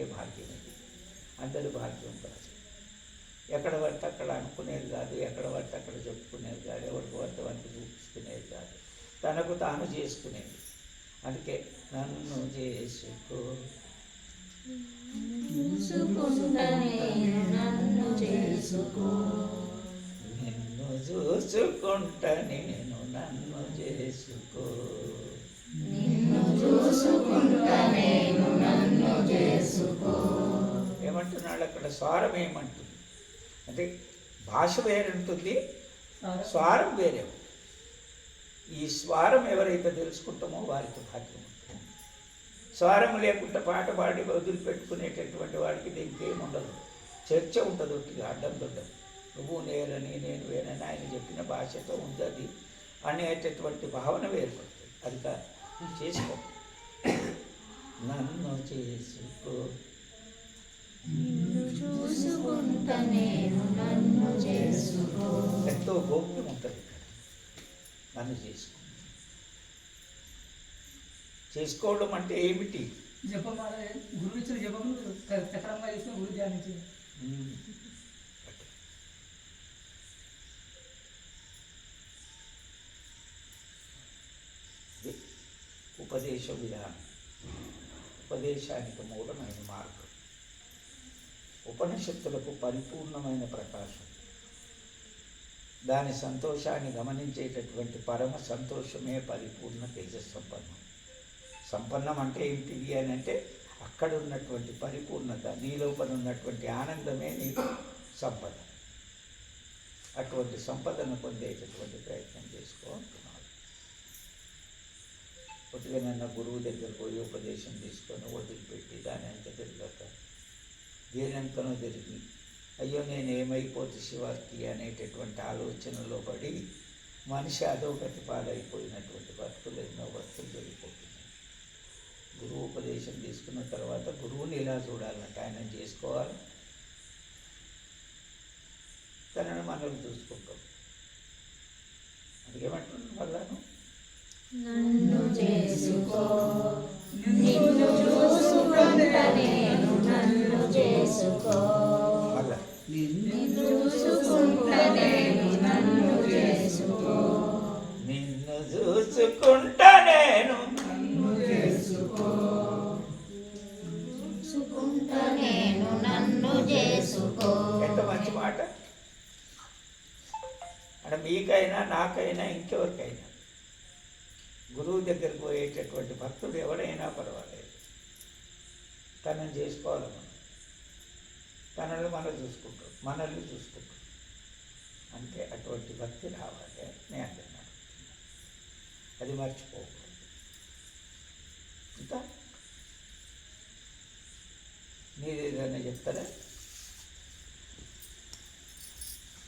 పట్టే భాగ్యం ఇది. అందరి భాగ్యం కాదు ఎక్కడ పడితే అక్కడ అనుకునేది కాదు ఎక్కడ పడితే అక్కడ చెప్పుకునేది కాదు ఎవరికి పడితే వారికి చూపించుకునేది కాదు. తనకు తాను చేసుకునేది. అందుకే నన్ను చేసుకో. నన్ను చేసుకో. నిన్ను చూసుకుంటా నేను నన్ను చేసుకో. ఏమంటున్నాడు అక్కడ. స్వరం ఏమంటుంది? అంటే భాష వేరుంటుంది స్వరం. వేరే. ఈ స్వరం ఎవరైతే తెలుసుకుంటామో వారికి భాగ్యం ఉంటుంది. స్వరం లేకుండా పాట పాడి వదిలిపెట్టుకునేటటువంటి వాడికి దీనికి ఏమి ఉండదు. చర్చ ఒట్టిగా అడ్డం దొడ్డం. నువ్వు నేరని నేను వేరని ఆయన చెప్పిన భాషతో ఉంది అది అనేటటువంటి భావన వేరుపడుతుంది అది కాదు చేసుకో. నన్ను చేసుకో. ఎంతో గోప్యం ఉంటుంది ఇక్కడ నన్ను చేసుకో. చేసుకోవడం అంటే ఏమిటి? జపమాల. గురువు ఇచ్చిన జపము చక్రంగా చేసిన గురు ధ్యానించి. ఉమ్. ఇది ఉపదేశ విధానం. ఉపదేశానికి మూలమైన మార్గం. ఉపనిషత్తులకు పరిపూర్ణమైన ప్రకాశం. దాని సంతోషాన్ని గమనించేటటువంటి పరమ సంతోషమే పరిపూర్ణ తేజస్సంపన్నం. సంపన్నం అంటే ఏంటిది అని అంటే అక్కడ ఉన్నటువంటి పరిపూర్ణత నీ లోపల ఉన్నటువంటి ఆనందమే నీకు సంపద. అటువంటి సంపదను పొందేటటువంటి ప్రయత్నం చేసుకో అంటున్నాడు. కొద్దిగా నన్న గురువు దగ్గర పోయి ఉపదేశం తీసుకొని వదిలిపెట్టి. దేనంతనో తిరిగి అయ్యో నేను ఏమైపోతే శివార్కి అనేటటువంటి ఆలోచనలో పడి మనిషి అధోగతి పాలైపోయినటువంటి బతుకులు ఎన్నో వస్తువులు జరిగిపోతున్నాయి గురువు ఉపదేశం తీసుకున్న తర్వాత గురువుని ఎలా చూడాలంట? ఆయన చేసుకోవాలి. తనని మనం చూసుకుంటాం అందుకేమంటున్నాను మళ్ళాను నన్ను చేసుకో నిన్ను చూసుకుంటా నేను. ఎంత మంచి మాట. అంటే మీకైనా నాకైనా ఇంకెవరికైనా గురువు దగ్గరికి పోయేటటువంటి భక్తుడు ఎవడైనా పర్వాలేదు. తనని చేసుకోవాలి మనం. తనని మనం చూసుకుంటాం మనల్ని చూసుకుంటాం. అంటే అటువంటి భక్తి రావాలి. నేను అంటున్నాను అది మర్చిపోకూడదు ఇంకా? మీరు ఏదైనా చెప్తారా?